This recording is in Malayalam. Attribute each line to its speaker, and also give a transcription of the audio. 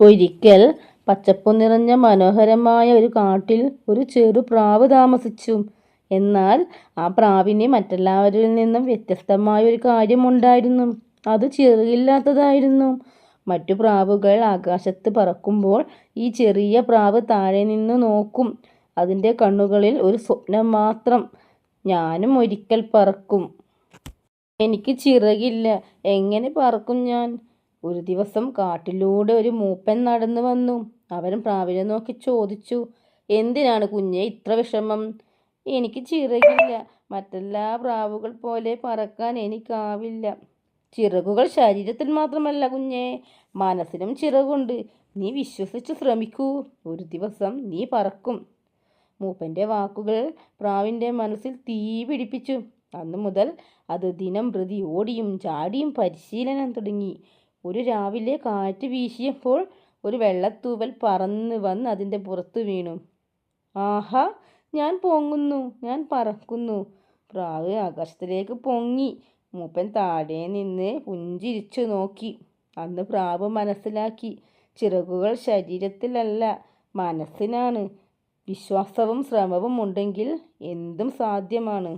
Speaker 1: ഒരിക്കൽ പച്ചപ്പ് നിറഞ്ഞ മനോഹരമായ ഒരു കാട്ടിൽ ഒരു ചെറു പ്രാവ് താമസിച്ചു. എന്നാൽ ആ പ്രാവിന് മറ്റെല്ലാവരിൽ നിന്നും വ്യത്യസ്തമായ ഒരു കാര്യമുണ്ടായിരുന്നു അത് ചെറുകില്ലാത്തതായിരുന്നു. മറ്റു പ്രാവുകൾ ആകാശത്ത് പറക്കുമ്പോൾ ഈ ചെറിയ പ്രാവ് താഴെ നിന്ന് നോക്കും. അതിന്റെ കണ്ണുകളിൽ ഒരു സ്വപ്നം മാത്രം. ഞാനും ഒരിക്കൽ പറക്കും. എനിക്ക് ചിറകില്ല. എങ്ങനെ പറക്കും ഞാൻ? ഒരു ദിവസം കാട്ടിലൂടെ ഒരു മൂപ്പൻ നടന്നു വന്നു. അവൻ പ്രാവിനെ നോക്കി ചോദിച്ചു എന്തിനാണ് കുഞ്ഞെ ഇത്ര വിഷമം? എനിക്ക് ചിറകില്ല. മറ്റെല്ലാ പ്രാവുകൾ പോലെ പറക്കാൻ എനിക്കാവില്ല. ചിറകുകൾ ശരീരത്തിൽ മാത്രമല്ല കുഞ്ഞെ മനസ്സിനും ചിറകുണ്ട്. നീ വിശ്വസിച്ച് ശ്രമിക്കൂ. ഒരു ദിവസം നീ പറക്കും. മൂപ്പന്റെ വാക്കുകൾ പ്രാവിന്റെ മനസ്സിൽ തീ പിടിപ്പിച്ചു. അന്നു മുതൽ അത് ദിനം പ്രതി ഓടിയും ചാടിയും പരിശീലനം തുടങ്ങി. ഒരു രാവിലെ കാറ്റ് വീശിയപ്പോൾ ഒരു വെള്ളത്തൂവൽ പറന്ന് വന്ന് അതിന്റെ പുറത്ത് വീണു. ആഹാ ഞാൻ പൊങ്ങുന്നു ഞാൻ പറക്കുന്നു. പ്രാവ് ആകാശത്തിലേക്ക് പൊങ്ങി. മൂപ്പൻ താഴെ നിന്ന് പുഞ്ചിരിച്ചു നോക്കി. അന്ന് പ്രാവ് മനസ്സിലാക്കി. ചിറകുകൾ ശരീരത്തിലല്ല മനസ്സിനാണ്. വിശ്വാസവും ശ്രമവും ഉണ്ടെങ്കിൽ എന്തും സാധ്യമാണ്.